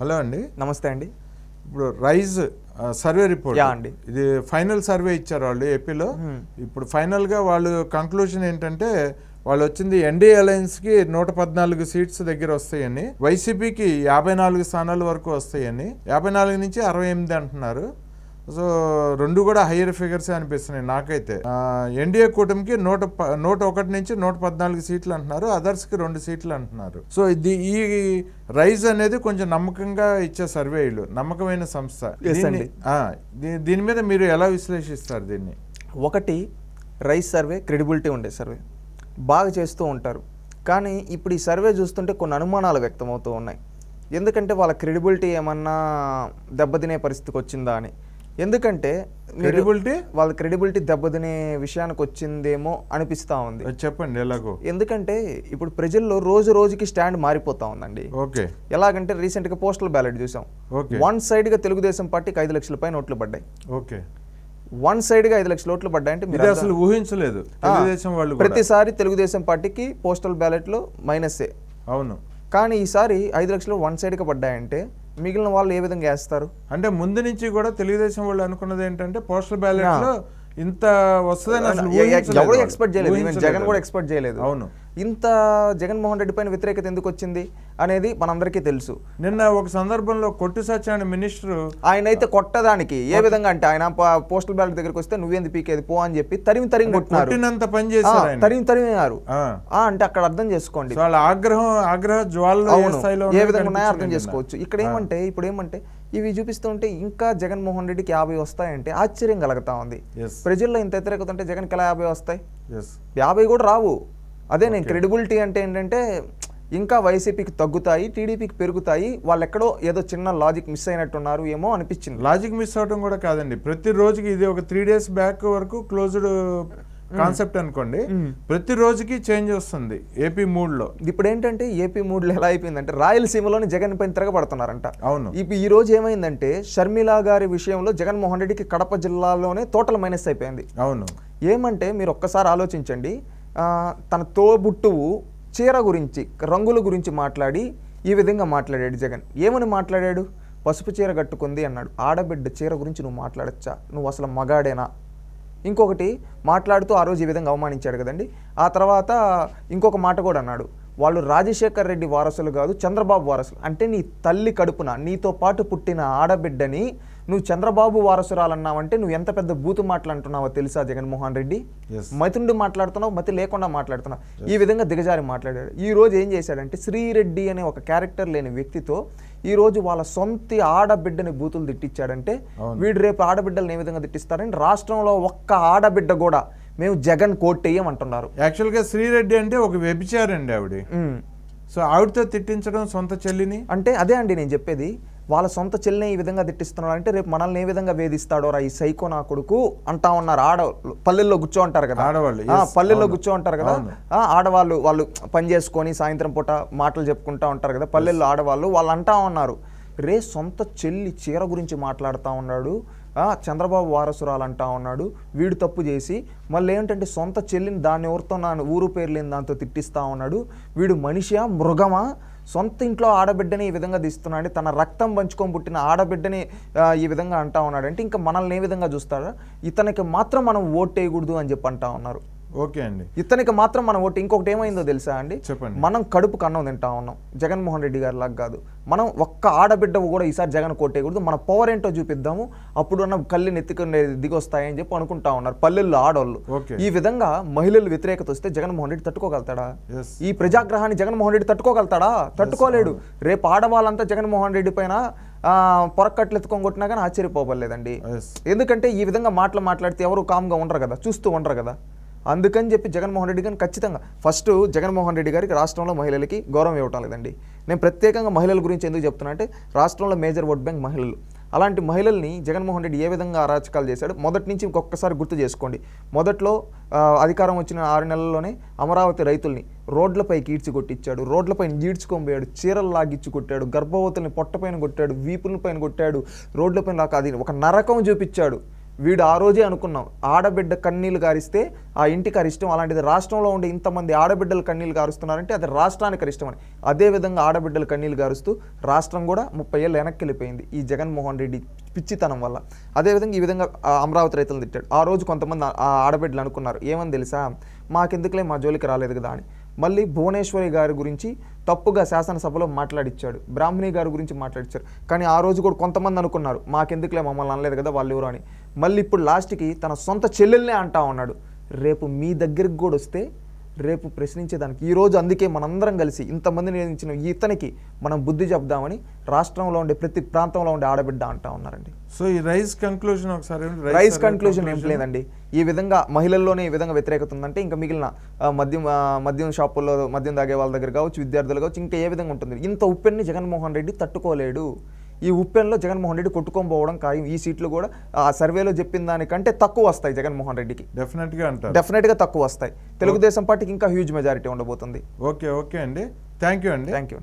Hello అండి. నమస్తే అండి. ఇప్పుడు రైజ్ సర్వే రిపోర్ట్. అండి. ఇది ఫైనల్ సర్వే ఇచ్చారు వాళ్ళు ఏపీలో. ఇప్పుడు ఫైనల్గా వాళ్ళు కంక్లూజన్ ఏంటంటే వాళ్ళు వచ్చింది ఎన్డీఏ అలయన్స్కి నూట పద్నాలుగు సీట్స్ దగ్గర వస్తాయని వైసీపీకి యాభై నాలుగు స్థానాల వరకు వస్తాయని యాభై నాలుగు నుంచి అరవై ఎనిమిది అంటున్నారు. సో రెండు కూడా హయ్యర్ ఫిగర్స్ అనిపిస్తున్నాయి నాకైతే. ఎన్డీఏ కూటమికి నూట నూట ఒకటి నుంచి నూట పద్నాలుగు సీట్లు అంటున్నారు అదర్స్కి రెండు సీట్లు అంటున్నారు. సో ఇది ఈ రైజ్ అనేది కొంచెం నమ్మకంగా ఇచ్చే సర్వేలు నమ్మకమైన సంస్థ. దీని మీద మీరు ఎలా విశ్లేషిస్తారు దీన్ని? ఒకటి రైస్ సర్వే క్రెడిబిలిటీ ఉండే సర్వే బాగా చేస్తూ ఉంటారు. కానీ ఇప్పుడు ఈ సర్వే చూస్తుంటే కొన్ని అనుమానాలు వ్యక్తమవుతూ ఉన్నాయి. ఎందుకంటే వాళ్ళ క్రెడిబిలిటీ ఏమన్నా దెబ్బతినే పరిస్థితికి వచ్చిందా అని. ఎందుకంటే Credibility? వాళ్ళ క్రెడిబిలిటీ దెబ్బతినే విషయానికి వచ్చిందేమో అనిపిస్తూ ఉంది. చెప్పండి ఎలాగో? ఎందుకంటే ఇప్పుడు ప్రజల్లో రోజు రోజుకి స్టాండ్ మారిపోతా ఉందండి. ఓకే. ఎలాగంటే రీసెంట్గా పోస్టల్ బ్యాలెట్ చూసాం. వన్ సైడ్గా తెలుగుదేశం పార్టీకి ఐదు లక్షల పైన ఓట్లు పడ్డాయి. ఓకే. వన్ సైడ్గా ఐదు లక్షల ఓట్లు పడ్డాయంటే మీరు అసలు ఊహించలేదు. తెలుగుదేశం వాళ్ళు. ప్రతిసారి తెలుగుదేశం పార్టీకి పోస్టల్ బ్యాలెట్లో మైనస్సే అవును. కానీ ఈసారి ఐదు లక్షలు వన్ సైడ్గా పడ్డాయంటే మిగిలిన వాళ్ళు ఏ విధంగా వేస్తారు? అంటే ముందు నుంచి కూడా తెలుగుదేశం వాళ్ళు అనుకున్నది ఏంటంటే పోస్టల్ బ్యాలెట్లో ఇంత వస్తుందని అసలు ఎవరు. ఎక్స్పెక్ట్ చేయలేదు. ఈవెన్ జగన్ కూడా. ఎక్స్పెక్ట్ చేయలేదు. అవును. ఇంత జగన్మోహన్ రెడ్డి పైన వ్యతిరేకత ఎందుకు వచ్చింది అనేది మనందరికీ తెలుసు. నిన్న ఒక సందర్భంలో కొట్టు సత్యాన్ని మినిస్టర్ ఆయన అయితే కొట్టడానికి ఏ విధంగా అంటే ఆయన పోస్టల్ బ్యాలెట్ దగ్గరికి వస్తే నువ్వేంది పీకేది? పో అని చెప్పి తరిమి తరిమి కొట్టినారు. కొట్టినంత పని తరిమి తరిమినారు అంటే అక్కడ అర్థం చేసుకోండి. వాళ్ళ ఆగ్రహం ఆగ్రహ జ్వాలలు ఏ విధంగా ఉన్నాయో అర్థం చేసుకోవచ్చు. ఇక్కడ ఏమంటే ఇప్పుడు ఏమంటే ఇవి చూపిస్తుంటే ఇంకా జగన్మోహన్ రెడ్డికి యాభై వస్తాయంటే ఆశ్చర్యం కలుగుతా ఉంది. Yes. ప్రజల్లో ఇంత వ్యతిరేకత ఉంటే జగన్కి ఎలా యాభై వస్తాయి? Yes. యాభై కూడా రావు. అదే నేను క్రెడిబిలిటీ అంటే ఏంటంటే ఇంకా వైసీపీకి తగ్గుతాయి టీడీపీకి పెరుగుతాయి వాళ్ళు ఎక్కడో ఏదో చిన్న లాజిక్ మిస్ అయినట్టున్నారు ఏమో అనిపించింది. లాజిక్ మిస్ అవడం కూడా కాదండి. ప్రతి రోజుకి ఇది ఒక త్రీ డేస్ బ్యాక్ వరకు క్లోజ్డ్ కాన్సెప్ట్ అనుకోండి ప్రతి రోజుకి చేంజ్ వస్తుంది ఏపీ మూడ్లో ఇప్పుడు ఏంటంటే ఏపీ మూడ్లో ఎలా అయిపోయిందంటే రాయలసీమలోని జగన్ పైన తిరగబడుతున్నారంట. అవును. ఇప్పుడు ఈ రోజు ఏమైందంటే షర్మిల గారి విషయంలో జగన్మోహన్ రెడ్డికి కడప జిల్లాలోనే టోటల్ మైనస్ అయిపోయింది. అవును. ఏమంటే మీరు ఒక్కసారి ఆలోచించండి తన తోబుట్టువు చీర గురించి రంగుల గురించి మాట్లాడి ఈ విధంగా మాట్లాడాడు జగన్. ఏమని మాట్లాడాడు? పసుపు చీర కట్టుకుంది అన్నాడు. ఆడబిడ్డ చీర గురించి నువ్వు మాట్లాడచ్చా? నువ్వు అసలు మగాడేనా? ఇంకొకటి మాట్లాడుతూ ఆ రోజు ఈ విధంగా అవమానించాడు కదండి. ఆ తర్వాత ఇంకొక మాట కూడా అన్నాడు. వాళ్ళు రాజశేఖర్ రెడ్డి వారసులు కాదు చంద్రబాబు వారసులు. అంటే నీ తల్లి కడుపున నీతో పాటు పుట్టిన ఆడబిడ్డని నువ్వు చంద్రబాబు వారసురాలన్నావంటే నువ్వు ఎంత పెద్ద బూతు మాటలు అంటున్నావో తెలుసా జగన్మోహన్ రెడ్డి. మతుండి మాట్లాడుతున్నావు మతి లేకుండా మాట్లాడుతున్నావు. ఈ విధంగా దిగజారి మాట్లాడాడు. ఈ రోజు ఏం చేశాడంటే శ్రీరెడ్డి అనే ఒక క్యారెక్టర్ లేని వ్యక్తితో ఈ రోజు వాళ్ళ సొంత ఆడబిడ్డని బూతులు తిట్టించాడంటే వీడు రేపు ఆడబిడ్డలను ఏ విధంగా తిట్టిస్తారని రాష్ట్రంలో ఒక్క ఆడబిడ్డ కూడా మేము జగన్ కోట్టేయమంటున్నారు యాక్చువల్గా శ్రీరెడ్డి అంటే ఒక వ్యభిచారండి ఆవిడ. సో ఆవిడతో తిట్టించడం సొంత చెల్లిని? అంటే అదే అండి నేను చెప్పేది. వాళ్ళ సొంత చెల్లిని ఈ విధంగా తిట్టిస్తున్నాడు అంటే రేపు మనల్ని ఏ విధంగా వేధిస్తాడో రా ఈ సైకో నా కొడుకు అంటా ఉన్నారు. ఆడ పల్లెల్లో కూర్చో ఉంటారు కదా. ఆడవాళ్ళు, పల్లెల్లో. కూర్చో ఉంటారు కదా. ఆడవాళ్ళు వాళ్ళు పని చేసుకొని సాయంత్రం పూట మాటలు చెప్పుకుంటా ఉంటారు కదా. పల్లెల్లో ఆడవాళ్ళు వాళ్ళు అంటా ఉన్నారు. రే సొంత చెల్లి చీర గురించి మాట్లాడుతూ ఉన్నాడు. చంద్రబాబు వారసురాలు అంటా ఉన్నాడు. వీడు తప్పు చేసి మళ్ళీ ఏంటంటే సొంత చెల్లిని దాన్ని ఎవరితో నా ఊరు పేరు లేని దాంతో తిట్టిస్తా ఉన్నాడు. వీడు మనిషా మృగమా? సొంత ఇంట్లో ఆడబిడ్డని ఈ విధంగా తీస్తున్నాడు తన రక్తం పంచుకొని పుట్టిన ఆడబిడ్డని ఈ విధంగా అంటా ఉన్నాడు. అంటే ఇంకా మనల్ని ఏ విధంగా చూస్తారా ఇతనికి మాత్రం మనం ఓట్ వేయకూడదు అని చెప్పి అంటా ఉన్నారు. ఓకే అండి. ఇతనికి మాత్రం మనం ఓటు ఇంకొకటి ఏమైందో తెలుసా అండి? చెప్పండి. మనం కడుపు కన్నం తింటా ఉన్నాం. జగన్మోహన్ రెడ్డి గారి లాగా కాదు. మనం ఒక్క ఆడబిడ్డ కూడా ఈసారి జగన్ కొట్టేయకూడదు మన పవర్ ఏంటో చూపిద్దాము. అప్పుడు ఉన్న కళ్ళు నెత్తుకునే దిగొస్తాయని చెప్పి అనుకుంటా ఉన్నారు పల్లెల్లో ఆడవాళ్ళు. ఈ విధంగా మహిళలు వ్యతిరేకత వస్తే జగన్మోహన్ రెడ్డి తట్టుకోగలుగుతాడా? ఈ ప్రజాగ్రహాన్ని జగన్మోహన్ రెడ్డి తట్టుకోగలుగుతాడా? తట్టుకోలేడు. రేపు ఆడవాళ్ళంతా జగన్మోహన్ రెడ్డి పైన పొరక్కట్లు ఎత్తుకొని కొట్టినా కానీ ఆశ్చర్యపోవలేదండి ఎందుకంటే ఈ విధంగా మాటలు మాట్లాడితే ఎవరు కామ్గా ఉండరు కదా? చూస్తూ ఉండరు కదా? అందుకని చెప్పి జగన్మోహన్ రెడ్డి గారిని ఖచ్చితంగా ఫస్ట్ జగన్మోహన్ రెడ్డి గారికి రాష్ట్రంలో మహిళలకి గౌరవం ఇవ్వటం లేదండి. నేను ప్రత్యేకంగా మహిళల గురించి ఎందుకు చెప్తున్నా అంటే రాష్ట్రంలో మేజర్ ఓట్ బ్యాంక్ మహిళలు. అలాంటి మహిళల్ని జగన్మోహన్ రెడ్డి ఏ విధంగా అరాచకాలు చేశాడు మొదటి నుంచి ఇంకొకసారి గుర్తు చేసుకోండి. మొదట్లో అధికారం వచ్చిన ఆరు నెలల్లోనే అమరావతి రైతుల్ని రోడ్లపైకి ఈడ్చి కొట్టించాడు. రోడ్లపై ఈడ్చుకొనిపోయాడు చీరలు లాగిచ్చి కొట్టాడు. గర్భవతుల్ని పొట్టపైన కొట్టాడు. వీపుల పైన కొట్టాడు. రోడ్లపైన లాగా అది ఒక నరకం చూపించాడు. వీడు ఆ రోజే అనుకున్నాం ఆడబిడ్డ కన్నీళ్ళు గారిస్తే ఆ ఇంటికి అరిష్టం అలాంటిది రాష్ట్రంలో ఉండే ఇంతమంది ఆడబిడ్డలు కన్నీళ్ళు గారుస్తున్నారంటే అది రాష్ట్రానికి అరిష్టం అని. అదే విధంగా ఆడబిడ్డలు కన్నీళ్ళు గారుస్తూ రాష్ట్రం కూడా ముప్పై ఏళ్ళు వెనక్కి వెళ్ళిపోయింది ఈ జగన్మోహన్ రెడ్డి పిచ్చితనం వల్ల. అదేవిధంగా ఈ విధంగా అమరావతి రైతులను తిట్టాడు. ఆ రోజు కొంతమంది ఆ ఆడబిడ్డలు అనుకున్నారు ఏమని తెలుసా? మాకెందుకులే మా జోలికి రాలేదు కదా అని. మళ్ళీ భువనేశ్వరి గారి గురించి తప్పుగా శాసనసభలో మాట్లాడిచ్చాడు. బ్రాహ్మణి గారి గురించి మాట్లాడిచ్చారు. కానీ ఆ రోజు కూడా కొంతమంది అనుకున్నారు మాకెందుకులే మమ్మల్ని అనలేదు కదా వాళ్ళు ఎవరు అని. మళ్ళీ ఇప్పుడు లాస్ట్కి తన సొంత చెల్లెల్నే అంటా ఉన్నాడు. రేపు మీ దగ్గరికి కూడా వస్తే రేపు ప్రశ్నించేదానికి. ఈ రోజు అందుకే మనందరం కలిసి ఇంతమందిని నియమించిన ఇతనికి మనం బుద్ధి చెప్దామని రాష్ట్రంలో ఉండే ప్రతి ప్రాంతంలో ఉండే ఆడబిడ్డ అంటా ఉన్నారండి. సో ఈ రైస్ కంక్లూజన్ ఒకసారి? రైస్ కన్క్లూజన్ ఏం? లేదండి. ఈ విధంగా మహిళల్లోనే ఈ విధంగా వ్యతిరేకత ఉందంటే ఇంకా మిగిలిన మద్యం మద్యం షాపుల్లో మద్యం తాగే వాళ్ళ దగ్గర కావచ్చు విద్యార్థులు కావచ్చు ఇంకా ఏ విధంగా ఉంటుంది? ఇంత ఉప్పెన్ని జగన్మోహన్ రెడ్డి తట్టుకోలేడు. ఈ ఉప్పెన్లో జగన్మోహన్ రెడ్డి కొట్టుకొని పోవడం ఖాయం. ఈ సీట్లు కూడా ఆ సర్వేలో చెప్పిన దానికంటే తక్కువ వస్తాయి జగన్మోహన్ రెడ్డికి. Definite గా అంటారు డెఫినెట్గా తక్కువ వస్తాయి. తెలుగుదేశం పార్టీకి ఇంకా హ్యూజ్ మెజారిటీ ఉండబోతుంది. ఓకే ఓకే అండి. థ్యాంక్ యూ అండి. Thank you